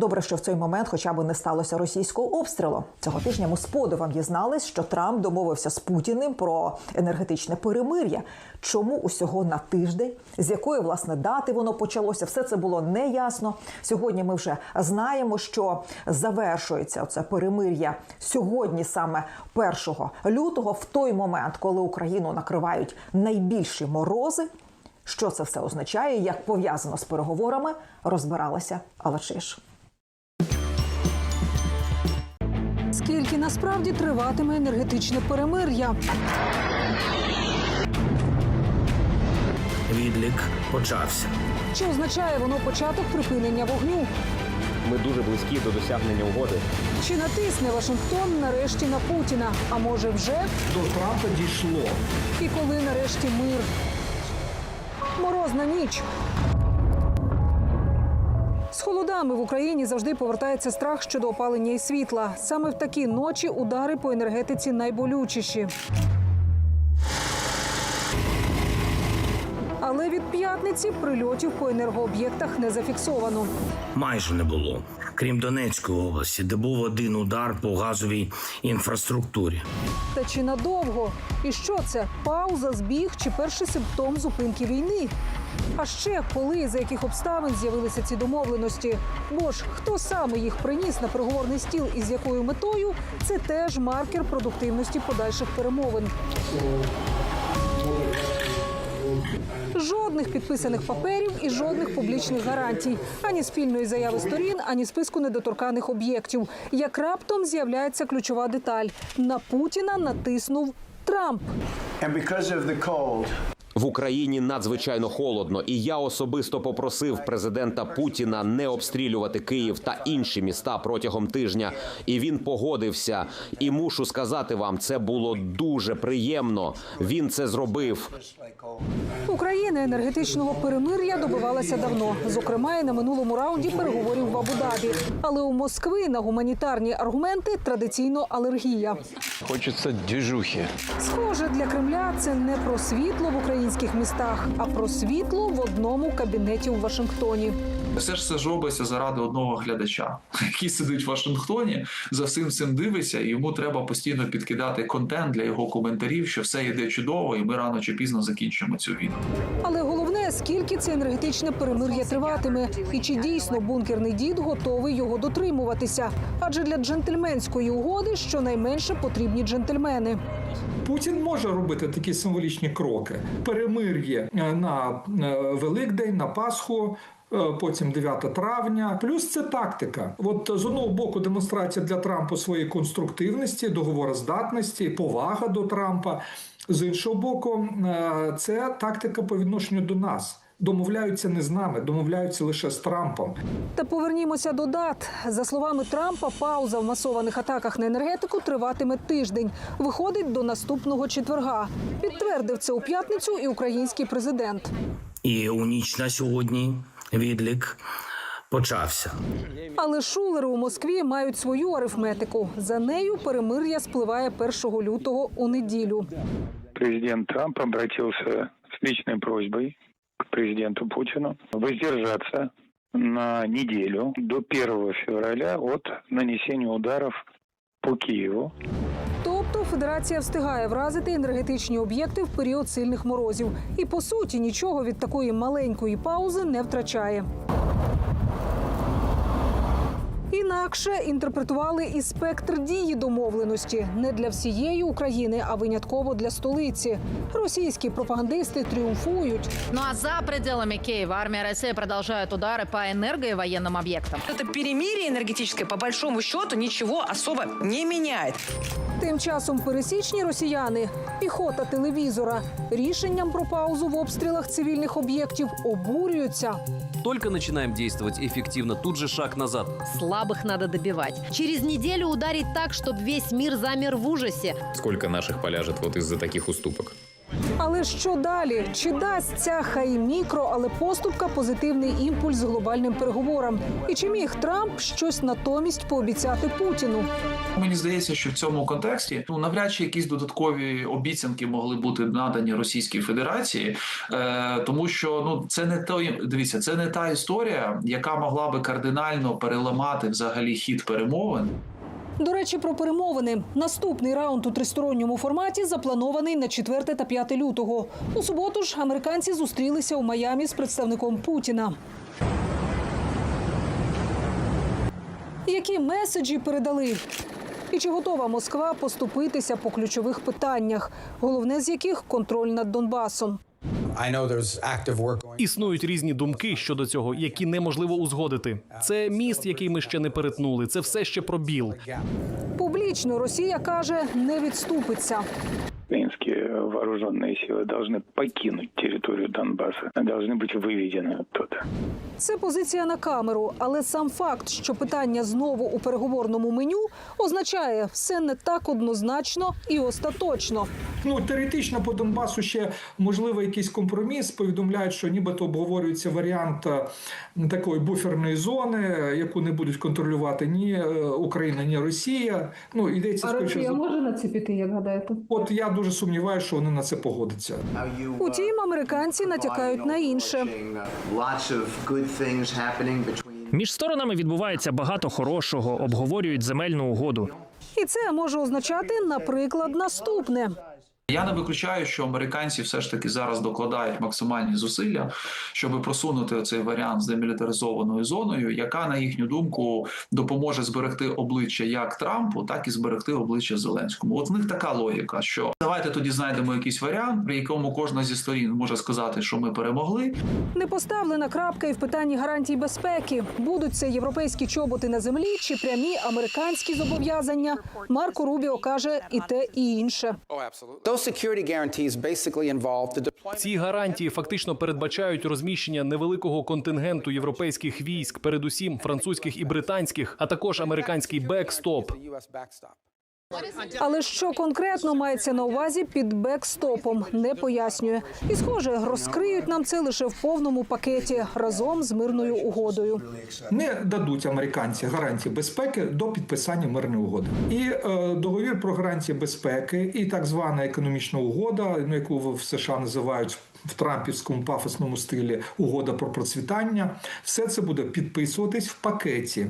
Добре, що в цей момент хоча б не сталося російського обстрілу. Цього тижня ми з подивом дізнались, що Трамп домовився з Путіним про енергетичне перемир'я. Чому усього на тиждень, з якої власне дати воно почалося? Все це було неясно. Сьогодні ми вже знаємо, що завершується це перемир'я сьогодні, саме 1 лютого, в той момент, коли Україну накривають найбільші морози. Що це все означає, як пов'язано з переговорами, розбиралася Алачиш. Скільки насправді триватиме енергетичне перемир'я? Відлік почався. Чи означає воно початок припинення вогню? Ми дуже близькі до досягнення угоди. Чи натисне Вашингтон нарешті на Путіна? А може вже? До Трампа дійшло. І коли нарешті мир? Морозна ніч. З холодами в Україні завжди повертається страх щодо опалення і світла. Саме в такі ночі удари по енергетиці найболючіші. Але від п'ятниці прильотів по енергооб'єктах не зафіксовано. Майже не було. Крім Донецької області, де був один удар по газовій інфраструктурі. Та чи надовго? І що це? Пауза, збіг чи перший симптом зупинки війни? А ще коли за яких обставин з'явилися ці домовленості? Бо ж хто саме їх приніс на переговорний стіл і з якою метою, це теж маркер продуктивності подальших перемовин. Жодних підписаних паперів і жодних публічних гарантій, ані спільної заяви сторін, ані списку недоторканих об'єктів. Як раптом з'являється ключова деталь: на Путіна натиснув Трамп. В Україні надзвичайно холодно, і я особисто попросив президента Путіна не обстрілювати Київ та інші міста протягом тижня. І він погодився. І мушу сказати вам, це було дуже приємно. Він це зробив. Україна енергетичного перемир'я добивалася давно, зокрема і на минулому раунді переговорів в Абу-Дабі. Але у Москви на гуманітарні аргументи традиційно алергія. Хочется движухи. Схоже, для Кремля це не про світло в українських містах, а про світло в одному кабінеті у Вашингтоні. Все ж це ж робиться заради одного глядача, який сидить в Вашингтоні, за всім цим дивиться, і йому треба постійно підкидати контент для його коментарів, що все йде чудово, і ми рано чи пізно закінчимо цю війну. Але головне, скільки це енергетичне перемир'я триватиме, і чи дійсно бункерний дід готовий його дотримуватися? Адже для джентльменської угоди щонайменше потрібні джентльмени. Путін може робити такі символічні кроки. Перемир'я е, на е, Великдень, на Пасху. е, Потім 9 травня, плюс це тактика. От з одного боку, демонстрація для Трампа своєї конструктивності, договороздатності, повага до Трампа. З іншого боку, це тактика по відношенню до нас. Домовляються не з нами, домовляються лише з Трампом. Та повернімося до дат. За словами Трампа, пауза в масованих атаках на енергетику триватиме тиждень. Виходить до наступного четверга. Підтвердив це у п'ятницю і український президент. І у ніч на сьогодні відлік почався. Але шулери у Москві мають свою арифметику. За нею перемир'я спливає 1 лютого у неділю. президент Трамп обратился с личной просьбой президенту Путину воздержаться на неделю до 1 февраля от нанесения ударов по Киеву. Тобто федерація встигає вразити енергетичні об'єкти в період сильних морозів. І по суті нічого від такої маленької паузи не втрачає. Інакше інтерпретували і спектр дії домовленості не для всієї України, а винятково для столиці. Російські пропагандисти тріумфують. Ну а за пределами Киева армия России продолжает удары по энерго и военным объектам. Это перемирие энергетическое, по большому счету, ничего особо не меняет. Тим часом пересічні росіяни, піхота телевізора, рішенням про паузу в обстрілах цивільних об'єктів обурюються. Только начинаем действовать эффективно, тут же шаг назад. Слабых надо добивать. Через неделю ударить так, чтобы весь мир замер в ужасе. Сколько наших поляжет вот из-за таких уступок? Але що далі? Чи дасть ця хай мікро, але поступка позитивний імпульс глобальним переговорам? І чи міг Трамп щось натомість пообіцяти Путіну? Мені здається, що в цьому контексті ну навряд чи якісь додаткові обіцянки могли бути надані Російській Федерації, е, тому що ну це не той дивіться, це не та історія, яка могла би кардинально переламати взагалі хід перемовин. До речі, про перемовини. Наступний раунд у тристоронньому форматі запланований на 4 та 5 лютого. У суботу ж американці зустрілися у Майамі з представником Путіна. Які меседжі передали? І чи готова Москва поступитися по ключових питаннях, головне з яких контроль над Донбасом? Існують різні думки щодо цього, які неможливо узгодити. Це міст, який ми ще не перетнули. Це все ще пробіл. Публічно Росія каже, не відступиться Украинские вооруженные силы должны покинуть территорию Донбасса, должны быть выведены оттуда. Це позиція на камеру, але сам факт, що питання знову у переговорному меню, означає все не так однозначно і остаточно. Ну, теоретично по Донбасу ще можливо якийсь компроміс. Повідомляють, що нібито обговорюється варіант е, такої буферної зони, яку не будуть контролювати ні е, Україна, ні Росія. Ну йдеться скоріше за може на це піти, як гадаєте? от я дуже сумніваюся, що вони на це погодяться. Утім, американці натякають на інше. Між сторонами відбувається багато хорошого, обговорюють земельну угоду. І це може означати, наприклад, наступне. Я не виключаю, що американці все ж таки зараз докладають максимальні зусилля, щоб просунути цей варіант з демілітаризованою зоною, яка на їхню думку допоможе зберегти обличчя як Трампу, так і зберегти обличчя Зеленському. От в них така логіка, що давайте тоді знайдемо якийсь варіант, при якому кожна зі сторін може сказати, що ми перемогли, Не поставлена крапка і в питанні гарантій безпеки. Будуть це європейські чоботи на землі чи прямі американські зобов'язання. Марко Рубіо каже і те, і інше. Ці гарантії фактично передбачають розміщення невеликого контингенту європейських військ, передусім французьких і британських, а також американський бекстоп. Але що конкретно мається на увазі під бекстопом, не пояснює. І схоже, розкриють нам це лише в повному пакеті разом з мирною угодою. не дадуть американці гарантії безпеки до підписання мирної угоди. І е, договір про гарантії безпеки, і так звана економічна угода, ну яку в США називають в трампівському пафосному стилі угода про процвітання, все це буде підписуватись в пакеті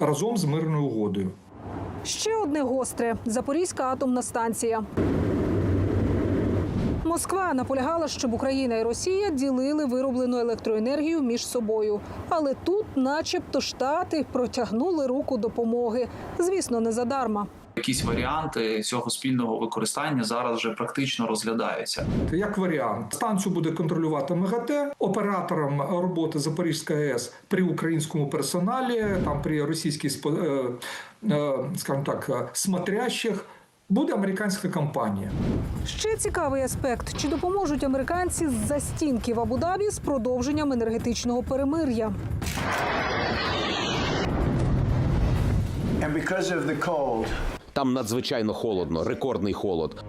разом з мирною угодою. Ще одне гостре Запорізька атомна станція. Москва наполягала, щоб Україна і Росія ділили вироблену електроенергію між собою. Але тут, начебто, штати протягнули руку допомоги. Звісно, не задарма. Якісь варіанти цього спільного використання зараз вже практично розглядаються. Як варіант, станцію буде контролювати МАГАТЕ, оператором роботи Запорізька АЕС при українському персоналі, там при російській спо- е, е, скажімо так, смотрящих. Буде американська компанія. Ще цікавий аспект: чи допоможуть американці з застінки в Абу-Дабі з продовженням енергетичного перемир'я? And because of the cold, Там надзвичайно холодно, рекордний холод.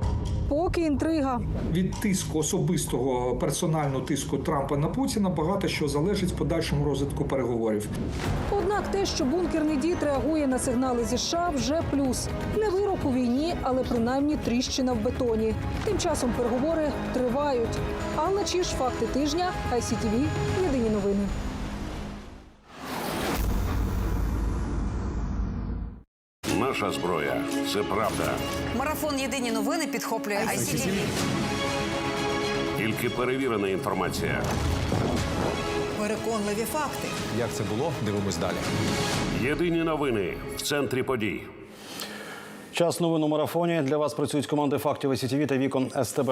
Поки інтрига. Від тиску особистого персонального тиску Трампа на Путіна багато що залежить в подальшому розвитку переговорів. Однак те, що бункерний дід реагує на сигнали зі США, вже плюс. Не вирок у війні, але принаймні тріщина в бетоні. Тим часом переговори тривають. Алла Чіш, факти тижня, ICTV, єдині новини. Наша зброя це правда. Марафон Єдині новини підхоплює ICTV. Тільки перевірена інформація. Переконливі факти. Як це було? Дивимось далі. Єдині новини в центрі подій. Час новин у марафоні. Для вас працюють команди фактів СІТВ та вікон СТБ.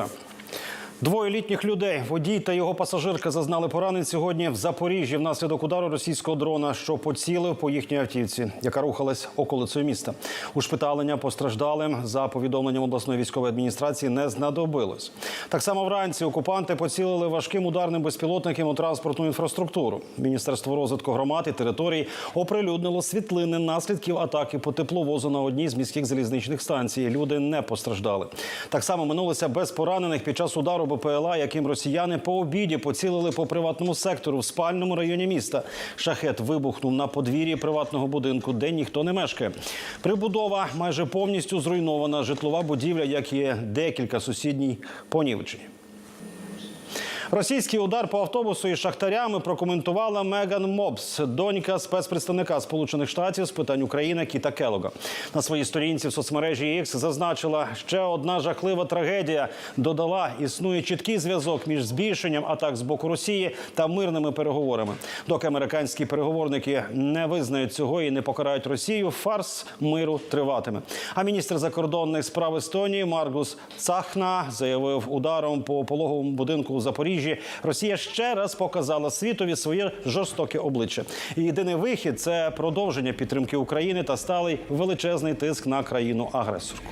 Двоє літніх людей, водій та його пасажирка, зазнали поранень сьогодні в Запоріжжі внаслідок удару російського дрона, що поцілив по їхній автівці, яка рухалась околицею міста. Ушпиталення постраждалим за повідомленням обласної військової адміністрації не знадобилось. Так само вранці окупанти поцілили важким ударним безпілотником у транспортну інфраструктуру. Міністерство розвитку громад і територій оприлюднило світлини наслідків атаки по тепловозу на одній з міських залізничних станцій. Люди не постраждали. Так само минулося без поранених під час удару БПЛА, яким росіяни по обіді поцілили по приватному сектору в спальному районі міста. Шахет вибухнув на подвір'ї приватного будинку, де ніхто не мешкає. Прибудова майже повністю зруйнована. Житлова будівля, як і декілька сусідній понівечені. Російський удар по автобусу із шахтарями прокоментувала Меган Мобс, донька спецпредставника Сполучених Штатів з питань України Кіта Келога. На своїй сторінці в соцмережі X зазначила ще одна жахлива трагедія. Додала, існує чіткий зв'язок між збільшенням атак з боку Росії та мирними переговорами. Доки американські переговорники не визнають цього і не покарають Росію, фарс миру триватиме. А міністр закордонних справ Естонії Маргус Цахна заявив ударом по пологовому будинку у Запоріжжі. Росія ще раз показала світові своє жорстоке обличчя. І єдиний вихід це продовження підтримки України та сталий величезний тиск на країну агресорку.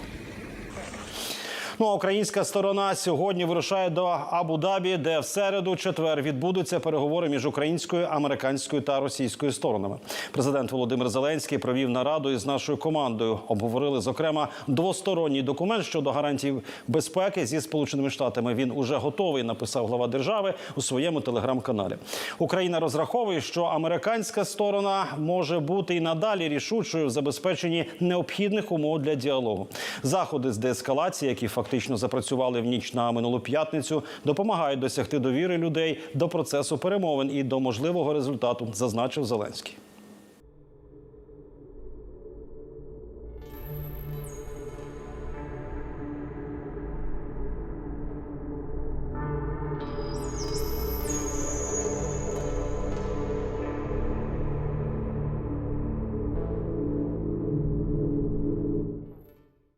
Ну а українська сторона сьогодні вирушає до Абу-Дабі, де в середу, четвер відбудуться переговори між українською, американською та російською сторонами. Президент Володимир Зеленський провів нараду із нашою командою. Обговорили зокрема двосторонній документ щодо гарантій безпеки зі сполученими штатами. Він уже готовий, написав глава держави у своєму телеграм-каналі. Україна розраховує, що американська сторона може бути і надалі рішучою в забезпеченні необхідних умов для діалогу. Заходи з деескалації, які фактично запрацювали в ніч на минулу п'ятницю, допомагають досягти довіри людей до процесу перемовин і до можливого результату, зазначив Зеленський.